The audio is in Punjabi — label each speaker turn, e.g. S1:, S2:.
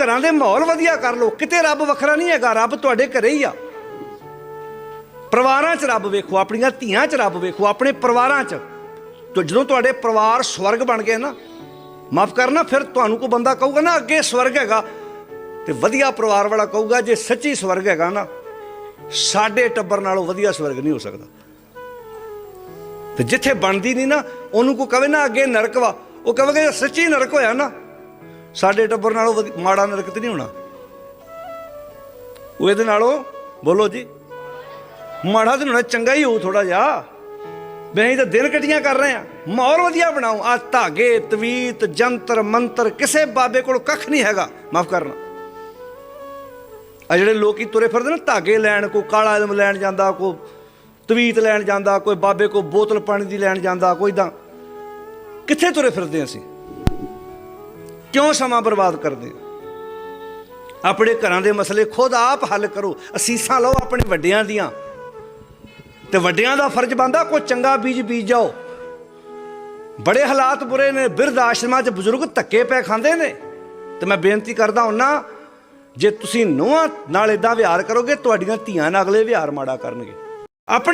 S1: ਘਰਾਂ ਦੇ ਮਾਹੌਲ ਵਧੀਆ ਕਰ ਲਓ। ਕਿਤੇ ਰੱਬ ਵੱਖਰਾ ਨਹੀਂ ਹੈਗਾ, ਰੱਬ ਤੁਹਾਡੇ ਘਰੇ ਹੀ ਆ। ਪਰਿਵਾਰਾਂ 'ਚ ਰੱਬ ਵੇਖੋ, ਆਪਣੀਆਂ ਧੀਆਂ 'ਚ ਰੱਬ ਵੇਖੋ, ਆਪਣੇ ਪਰਿਵਾਰਾਂ 'ਚ। ਤੋ ਜਦੋਂ ਤੁਹਾਡੇ ਪਰਿਵਾਰ ਸਵਰਗ ਬਣ ਗਏ ਨਾ, ਮਾਫ ਕਰਨਾ, ਫਿਰ ਤੁਹਾਨੂੰ ਕੋਈ ਬੰਦਾ ਕਹੂਗਾ ਨਾ, ਅੱਗੇ ਸਵਰਗ ਹੈਗਾ। ਤੇ ਵਧੀਆ ਪਰਿਵਾਰ ਵਾਲਾ ਕਹੂਗਾ, ਜੇ ਸੱਚੀ ਸਵਰਗ ਹੈਗਾ ਨਾ, ਸਾਡੇ ਟੱਬਰ ਨਾਲੋਂ ਵਧੀਆ ਸਵਰਗ ਨਹੀਂ ਹੋ ਸਕਦਾ। ਤੇ ਜਿੱਥੇ ਬਣਦੀ ਨਹੀਂ ਨਾ, ਉਹਨੂੰ ਕੋ ਕਵੇ ਨਾ, ਅੱਗੇ ਨਰਕ ਵਾ। ਉਹ ਕਹੇਗਾ ਸੱਚੀ ਨਰਕ ਹੋਇਆ ਨਾ ਸਾਡੇ ਟੱਬਰ ਨਾਲੋਂ ਵਧੀ- ਮਾੜਾ ਨਰਕ ਨਹੀਂ ਹੋਣਾ। ਉਹ ਇਹਦੇ ਨਾਲੋਂ, ਬੋਲੋ ਜੀ, ਮਾੜਾ ਤੇ ਹੋਣਾ, ਚੰਗਾ ਹੀ ਹੋਊ ਥੋੜਾ ਜਿਹਾ। ਮੈਂ ਤਾਂ ਦਿਨ ਕਟੀਆਂ ਕਰ ਰਹੇ ਆ ਮਾਹੌਲ ਵਧੀਆ ਬਣਾਓ। ਆ ਧਾਗੇ, ਤਵੀਤ, ਜੰਤਰ, ਮੰਤਰ, ਕਿਸੇ ਬਾਬੇ ਕੋਲ ਕੱਖ ਨਹੀਂ ਹੈਗਾ। ਮਾਫ ਕਰਨਾ। ਆ ਜਿਹੜੇ ਲੋਕੀ ਤੁਰੇ ਫਿਰਦੇ ਨੇ, ਧਾਗੇ ਲੈਣ, ਕੋਈ ਕਾਲਾ ਇਲਮ ਲੈਣ ਜਾਂਦਾ, ਕੋਈ ਤਵੀਤ ਲੈਣ ਜਾਂਦਾ, ਕੋਈ ਬਾਬੇ ਕੋ ਬੋਤਲ ਪਾਣੀ ਦੀ ਲੈਣ ਜਾਂਦਾ, ਕੋਈ ਤਾਂ। ਕਿੱਥੇ ਤੁਰੇ ਫਿਰਦੇ ਅਸੀਂ? ਕਿਉਂ ਸਮਾਂ ਬਰਬਾਦ ਕਰਦੇ ਹਾਂ? ਆਪਣੇ ਘਰਾਂ ਦੇ ਮਸਲੇ ਖੁਦ ਆਪ ਹੱਲ ਕਰੋ, ਅਸੀਸਾਂ ਲਓ ਆਪਣੇ ਵੱਡਿਆਂ ਦੀਆਂ। ਤੇ ਵੱਡਿਆਂ ਦਾ ਫਰਜ਼ ਬੰਦਾ ਕੋਈ ਚੰਗਾ ਬੀਜ ਬੀਜ ਜਾਓ। ਬੜੇ ਹਾਲਾਤ ਬੁਰੇ ਨੇ, ਬਿਰਧ ਆਸ਼ਰਮਾਂ 'ਚ ਬਜ਼ੁਰਗ ਧੱਕੇ ਪੈ ਖਾਂਦੇ ਨੇ। ਤੇ ਮੈਂ ਬੇਨਤੀ ਕਰਦਾ ਹੁੰਨਾ, ਜੇ ਤੁਸੀਂ ਨੂੰਹਾਂ ਨਾਲ ਇਦਾਂ ਵਿਹਾਰ ਕਰੋਗੇ, ਤੁਹਾਡੀਆਂ ਧੀਆਂ ਨਾਲ ਅਗਲੇ ਵਿਹਾਰ ਮਾੜਾ ਕਰਨਗੇ। ਆਪਣੇ